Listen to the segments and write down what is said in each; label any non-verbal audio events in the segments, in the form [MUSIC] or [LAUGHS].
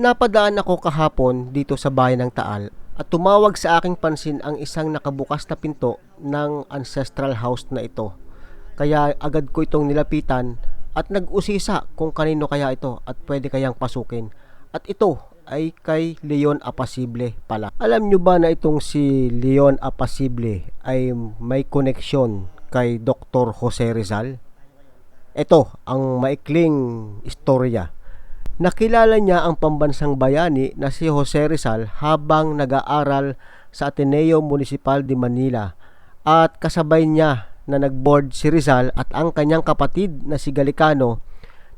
Napadaan ako kahapon dito sa bayan ng Taal at tumawag sa aking pansin ang isang nakabukas na pinto ng ancestral house na ito. Kaya agad ko itong nilapitan at nag-usisa kung kanino kaya ito at pwede kayang pasukin. At ito ay kay Leon Apasible pala. Alam nyo ba na itong si Leon Apasible ay may koneksyon kay Dr. Jose Rizal? Ito ang maikling istorya. Nakilala niya ang pambansang bayani na si Jose Rizal habang nag-aaral sa Ateneo Municipal de Manila at kasabay niya na nag-board si Rizal at ang kanyang kapatid na si Galicano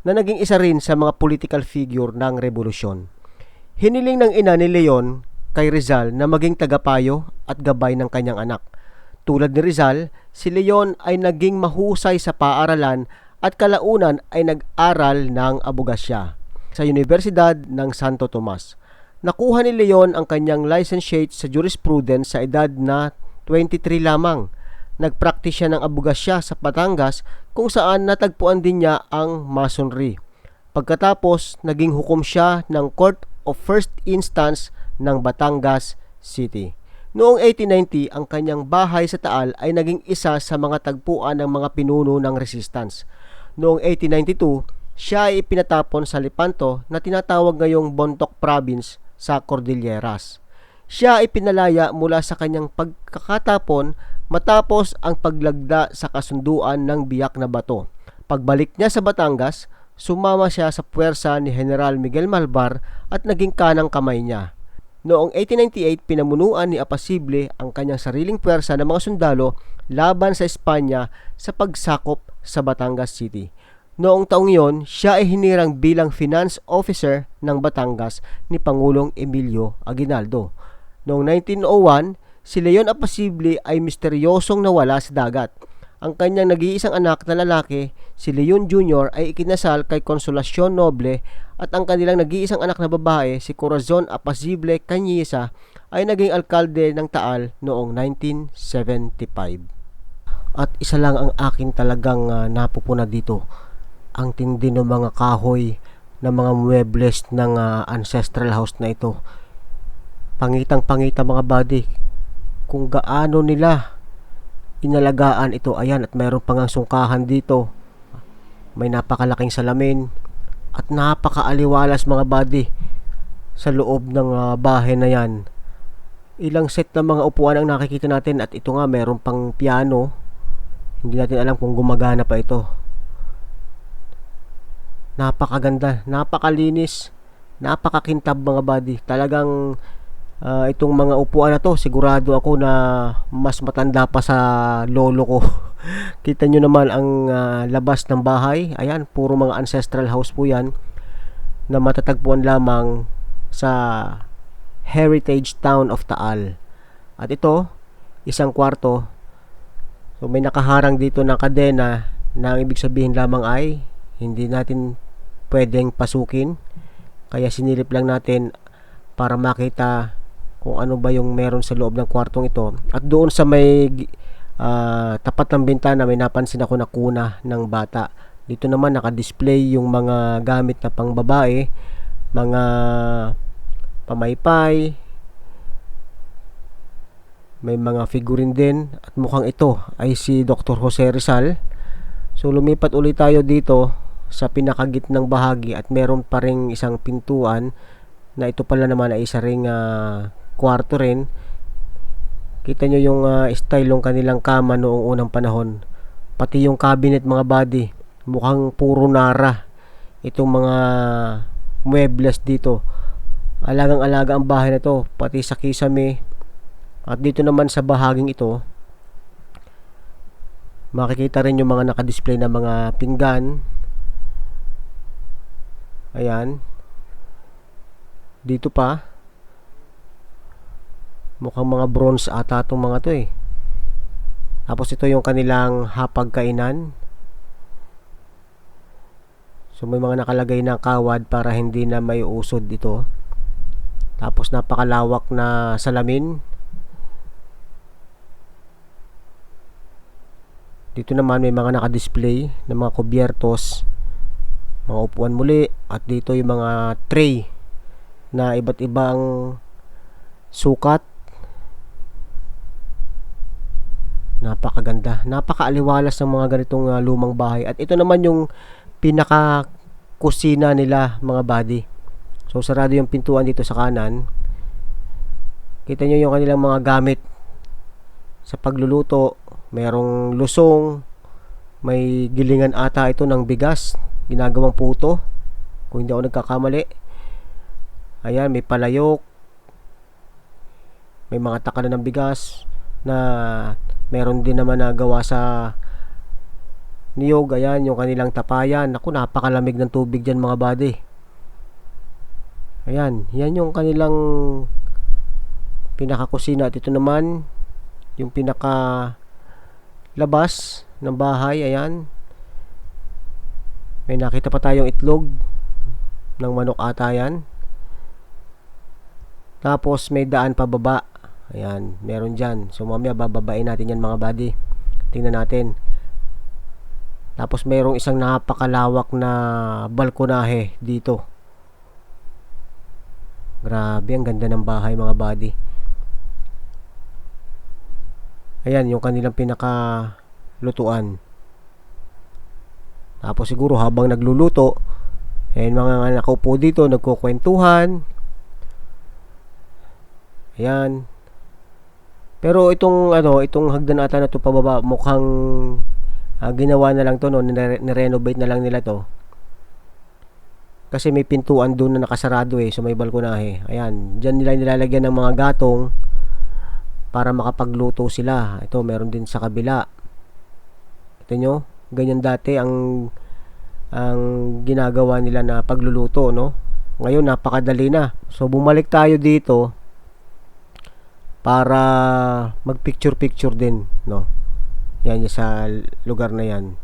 na naging isa rin sa mga political figure ng revolusyon. Hiniling ng ina ni Leon kay Rizal na maging tagapayo at gabay ng kanyang anak. Tulad ni Rizal, si Leon ay naging mahusay sa paaralan at kalaunan ay nag-aral ng abogasya sa Universidad ng Santo Tomas. Nakuha ni Leon ang kanyang licentiate sa jurisprudence sa edad na 23 lamang. Nagpractice siya ng abogasya sa Batangas kung saan natagpuan din niya ang masonry. Pagkatapos, naging hukom siya ng Court of First Instance ng Batangas City. Noong 1890, ang kanyang bahay sa Taal ay naging isa sa mga tagpuan ng mga pinuno ng resistance. Noong 1892, siya ay pinatapon sa Lepanto na tinatawag ngayong Bontoc Province sa Cordilleras. Siya ay pinalaya mula sa kanyang pagkakatapon matapos ang paglagda sa kasunduan ng biyak na bato. Pagbalik niya sa Batangas, sumama siya sa puwersa ni General Miguel Malvar at naging kanang kamay niya. Noong 1898, pinamunuan ni Apasible ang kanyang sariling puwersa ng mga sundalo laban sa Espanya sa pagsakop sa Batangas City. Noong taong yon, siya ay hinirang bilang finance officer ng Batangas ni Pangulong Emilio Aguinaldo. Noong 1901, si Leon Apasible ay misteryosong nawala sa dagat. Ang kanyang nag-iisang anak na lalaki, si Leon Jr. ay ikinasal kay Consolacion Noble at ang kanilang nag-iisang anak na babae, si Corazon Apasible Cañiza, ay naging alkalde ng Taal noong 1975. At isa lang ang akin talagang uh, napupuna dito, ang tindi ng mga kahoy ng mga muebles ng uh, ancestral house na ito. Pangitang pangita mga body kung gaano nila inalagaan ito. Ayan, at mayroon pang sungkahan dito. May napakalaking salamin at napakaaliwalas mga body sa loob ng uh, bahay na yan. Ilang set ng mga upuan ang nakikita natin at ito nga mayroon pang piano. Hindi natin alam kung gumagana pa ito. Napakaganda, napakalinis, napakakintab mga body. Talagang uh, itong mga upuan na to sigurado ako na mas matanda pa sa lolo ko. [LAUGHS] Kita nyo naman ang uh, labas ng bahay. Ayan puro mga ancestral house po yan na matatagpuan lamang sa heritage town of Taal. At ito isang kwarto. So may nakaharang dito ng kadena na ang ibig sabihin lamang ay hindi natin pwedeng pasukin kaya sinilip lang natin para makita kung ano ba yung meron sa loob ng kwartong ito. At doon sa may uh, tapat ng bintana may napansin ako na kuna ng bata. Dito naman naka-display yung mga gamit na pangbabae, mga pamaypay, may mga figurine din at mukhang ito ay si Dr. Jose Rizal. So lumipat ulit tayo dito sa pinakagitnang bahagi at meron pa ring isang pintuan na ito pala naman ay isa ring uh, kwarto rin. Kita nyo yung uh, style ng kanilang kama noong unang panahon. Pati yung cabinet mga body mukhang puro nara itong mga muebles dito. Alagang alaga ang bahay na to pati sa kisame. At dito naman sa bahaging ito makikita rin yung mga nakadisplay na mga pinggan ayan dito pa Mukhang mga bronze ata itong mga to eh. Tapos ito yung kanilang hapagkainan. So may mga nakalagay na kawad para hindi na may usod dito. Tapos napakalawak na salamin. Dito naman may mga naka-display ng mga kubyertos, mga upuan muli at dito yung mga tray na iba't ibang sukat. Napakaganda. Napakaaliwalas ng mga ganitong uh, lumang bahay. At ito naman yung pinaka kusina nila mga body. So sarado yung pintuan dito sa kanan. Kita nyo yung kanilang mga gamit sa pagluluto. Merong lusong. May gilingan ata ito ng bigas. Ginagawang puto. Kung hindi ako nagkakamali. Ayan, may palayok. May mga takalan ng bigas na meron din naman na gawa sa niyog. Ayan, yung kanilang tapayan. Naku, napakalamig ng tubig dyan mga body. Ayan, yan yung kanilang pinakakusina at ito naman yung pinaka labas ng bahay, ayan. May nakita pa tayong itlog ng manok ata yan. Tapos may daan pababa. Ayan, meron dyan. So mamaya bababain natin yan mga buddy. Tingnan natin. Tapos mayroong isang napakalawak na balkonahe dito. Grabe, ang ganda ng bahay mga buddy. Ayan, yung kanilang pinaka lutuan. Tapos siguro habang nagluluto, ayan mga nakaupo dito, nagkukwentuhan. Ayan. Pero itong ano, itong hagdan ata na to pababa, mukhang uh, ginawa na lang to no, ni-renovate na lang nila to. Kasi may pintuan doon na nakasarado eh, so may balkonahe. Ayan, diyan nila nilalagyan ng mga gatong para makapagluto sila. Ito, meron din sa kabila. Ito nyo, ganyan dati ang ang ginagawa nila na pagluluto, no? Ngayon, napakadali na. So, bumalik tayo dito para mag-picture-picture din, no? Yan, yung sa lugar na yan.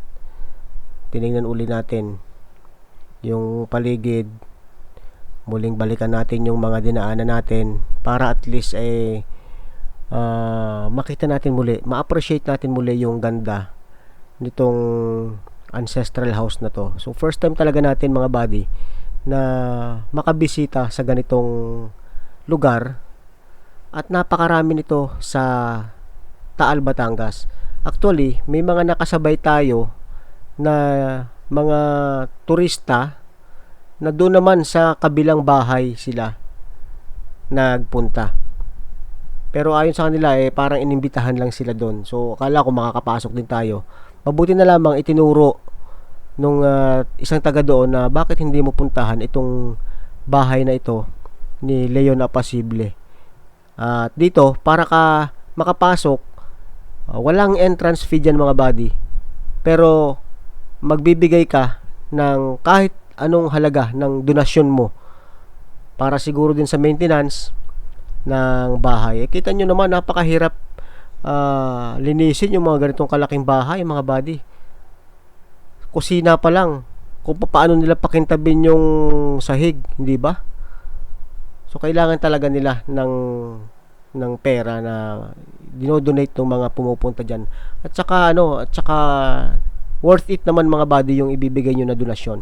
Tinignan uli natin yung paligid. Muling balikan natin yung mga dinaanan natin para at least eh uh, makita natin muli, ma-appreciate natin muli yung ganda nitong ancestral house na to. So first time talaga natin mga buddy na makabisita sa ganitong lugar at napakarami nito sa Taal, Batangas. Actually, may mga nakasabay tayo na mga turista na doon naman sa kabilang bahay sila nagpunta. Pero ayon sa kanila eh parang inimbitahan lang sila doon. So akala ko makakapasok din tayo. Mabuti na lamang itinuro nung uh, isang taga doon na bakit hindi mo puntahan itong bahay na ito ni Leon Apasible. At uh, dito para ka makapasok uh, walang entrance fee dyan mga buddy. Pero magbibigay ka ng kahit anong halaga ng donasyon mo para siguro din sa maintenance ng bahay. Eh, kita nyo naman, napakahirap uh, linisin yung mga ganitong kalaking bahay, mga buddy. Kusina pa lang, kung paano nila pakintabin yung sahig, hindi ba? So, kailangan talaga nila ng ng pera na dinodonate ng mga pumupunta dyan. At saka, ano, at saka worth it naman mga buddy yung ibibigay nyo na donasyon.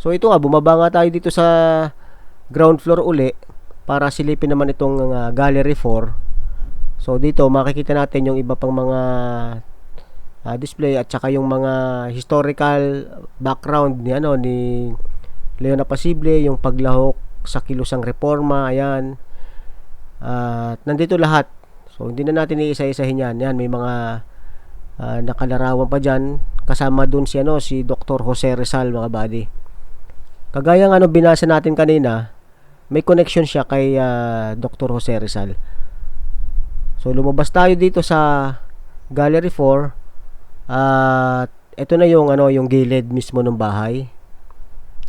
So ito nga, bumaba nga tayo dito sa ground floor uli para silipin naman itong uh, gallery 4. So dito makikita natin yung iba pang mga uh, display at saka yung mga historical background ni ano ni Leon Apasible, yung paglahok sa kilusang reforma, ayan. At uh, nandito lahat. So hindi na natin iisa-isahin yan. Yan, may mga uh, nakalarawan pa dyan kasama dun si ano si Dr. Jose Rizal mga buddy kagaya ng ano binasa natin kanina may connection siya kay uh, Dr. Jose Rizal so lumabas tayo dito sa gallery 4 at ito na yung ano yung gilid mismo ng bahay.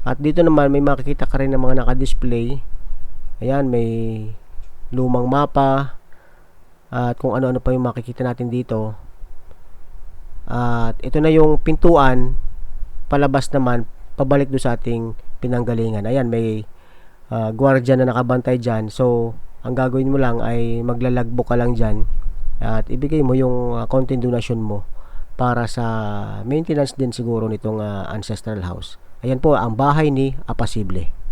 At dito naman may makikita ka rin ng mga naka-display. Ayan may lumang mapa. At kung ano-ano pa yung makikita natin dito. At ito na yung pintuan. Palabas naman pabalik do sa ating pinanggalingan. Ayan, may uh, gwardiya na nakabantay dyan. So, ang gagawin mo lang ay maglalagbo ka lang dyan at ibigay mo yung uh, konting donation mo para sa maintenance din siguro nitong uh, ancestral house. Ayan po ang bahay ni Apasible.